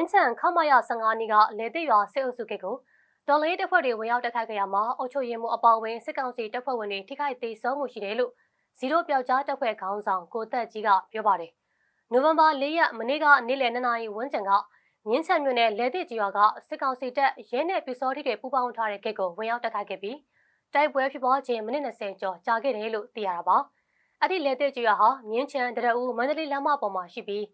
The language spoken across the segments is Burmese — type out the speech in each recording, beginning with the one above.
င်းချန်ခမရ15နီးကလေသိရွာစစ်အုပ်စုကိတ်ကိုတော်လေးတပ်ဖွဲ့တွေဝင်ရောက်တိုက်ခိုက်ခဲ့ရမှာအုပ်ချုပ်ရေးမှူးအပေါင်းဝင်စစ်ကောင်စီတပ်ဖွဲ့ဝင်တွေထိခိုက်ဒေဆုံးမှုရှိတယ်လို့ဇီရိုပျောက်ကြားတပ်ဖွဲ့ခေါင်းဆောင်ကိုသက်ကြီးကပြောပါတယ်။နိုဝင်ဘာ၄ရက်မနေ့ကနေ့လယ်2နာရီဝန်းကျင်ကမြင်းချန်မြို့နယ်လေသိကြီးရွာကစစ်ကောင်စီတပ်ရဲနဲ့ပြူစောတိတွေပူးပေါင်းထားတဲ့ကိတ်ကိုဝင်ရောက်တိုက်ခိုက်ခဲ့ပြီးတိုက်ပွဲဖြစ်ပွားခြင်းမိနစ်20ကျော်ကြာခဲ့တယ်လို့သိရတာပါ။အဲ့ဒီလေသိကြီးရွာဟာမြင်းချန်တရအူမန္တလေးလမ်းမပေါ်မှာရှိပြီး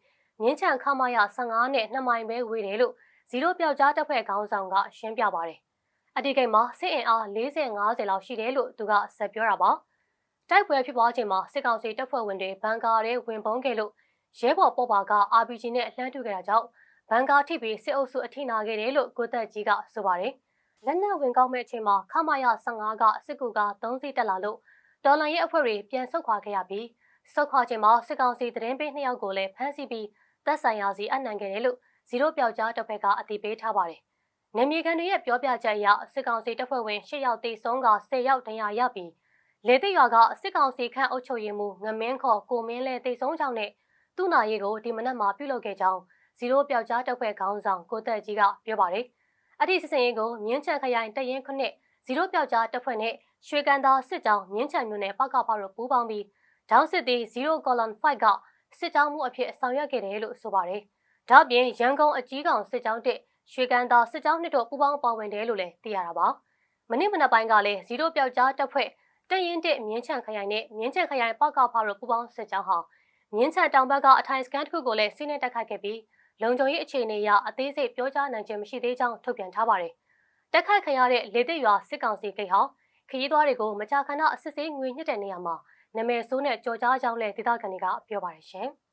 မြင်းချန်ခမရ15နဲ့2မိုင်ပဲဝေးတယ်လို့ဇီရိုပျောက်ကြားတပ်ဖွဲ့ခေါင်းဆောင်ကရှင်းပြပါတယ်။အဒီကိတ်မှာစစ်အင်အား40 50လောက်ရှိတယ်လို့သူကဆက်ပြောတာပါ။တိုက်ပွဲဖြစ်ပွားချိန်မှာစစ်ကောင်စီတပ်ဖွဲ့ဝင်တွေဘန်ကာရဲဝင်ပုန်းခဲ့လို့ရဲဘော်ပေါ်ပါက RPG နဲ့လှမ်းထုခဲ့တာကြောင့်ဘန်ကာထိပြီးစစ်အုပ်စုအထိနာခဲ့တယ်လို့ကိုသက်ကြီးကဆိုပါတယ်။လက်နက်ဝင်ကောက်မဲ့အချိန်မှာခမရ15ကစစ်ကူက3စီးတက်လာလို့တော်လန်ရဲ့အဖွဲ့တွေပြန်ဆုတ်ခွာခဲ့ရပြီးဆုတ်ခွာချိန်မှာစစ်ကောင်စီသတင်းပေး2ယောက်ကိုလည်းဖမ်းဆီးပြီး သက်ဆိုင်ရာစီအနှံခဲ့တယ်လို့ဇီရိုပျောက်ကြားတပ်ဖွဲ့ကအသိပေးထားပါတယ်။နယ်မြေခံတွေရဲ့ပြောပြချက်အရစစ်ကောင်စီတပ်ဖွဲ့ဝင်၈ယောက်တေဆုံးက10ယောက်ဒဏ်ရာရပြီးလေသိရွာကစစ်ကောင်စီခန့်အုပ်ချုပ်ရေးမှူးငမင်းခေါ်ကိုမင်းလဲတေဆုံးကြောင်းနဲ့သူ့နာရေးကိုဒီမနက်မှာပြုလုပ်ခဲ့ကြောင်းဇီရိုပျောက်ကြားတပ်ဖွဲ့ခေါင်းဆောင်ကိုသက်ကြီးကပြောပါတယ်။အဲ့ဒီစစ်စင်ရေးကိုမြင်းချံခရိုင်တရင်ခုနှစ်ဇီရိုပျောက်ကြားတပ်ဖွဲ့နဲ့ရွှေကန်သာစစ်ကြောင်းမြင်းချံမြို့နယ်ပကဖတို့ပူးပေါင်းပြီးဒေါင်းစစ်သည်0 column 5က စစ်ကြောင်းမှုအဖြစ်ဆောင်ရွက်ခဲ့တယ်လို့ဆိုပါတယ်။ဒါ့အပြင်ရန်ကုန်အကြီးကောင်စစ်ကြောင်းတစ်ရွှေကန်သာစစ်ကြောင်းနှစ်တို့ပူးပေါင်းပါဝင်တယ်လို့လည်းသိရတာပါ။မနေ့မနက်ပိုင်းကလည်းဇီရိုပျောက်ကြားတပ်ဖွဲ့တရင်တစ်မြင်းချံခရိုင်နဲ့မြင်းချံခရိုင်ပောက်ကဖာတို့ပူးပေါင်းစစ်ကြောင်းဟာမြင်းချံတောင်ဘက်ကအထိုင်စကန်တစ်ခုကိုလည်းစီးနှင်းတက်ခတ်ခဲ့ပြီးလုံခြုံရေးအခြေအနေအရအသေးစိတ်ပြောကြားနိုင်ခြင်းမရှိသေးကြောင်းထုတ်ပြန်ထားပါတယ်။တက်ခတ်ခံရတဲ့လေသိရွာစစ်ကောင်စီဂိတ်ဟာခရီးသွားတွေကိုမကြာခဏအစစ်ဆေးငွေညှစ်တဲ့နေရာမှာ နာမည်ဆိုးနဲ့ကြော်ကြားကြောင်းလည်းဒေသခံတွေကပြောပါတယ်ရှင်။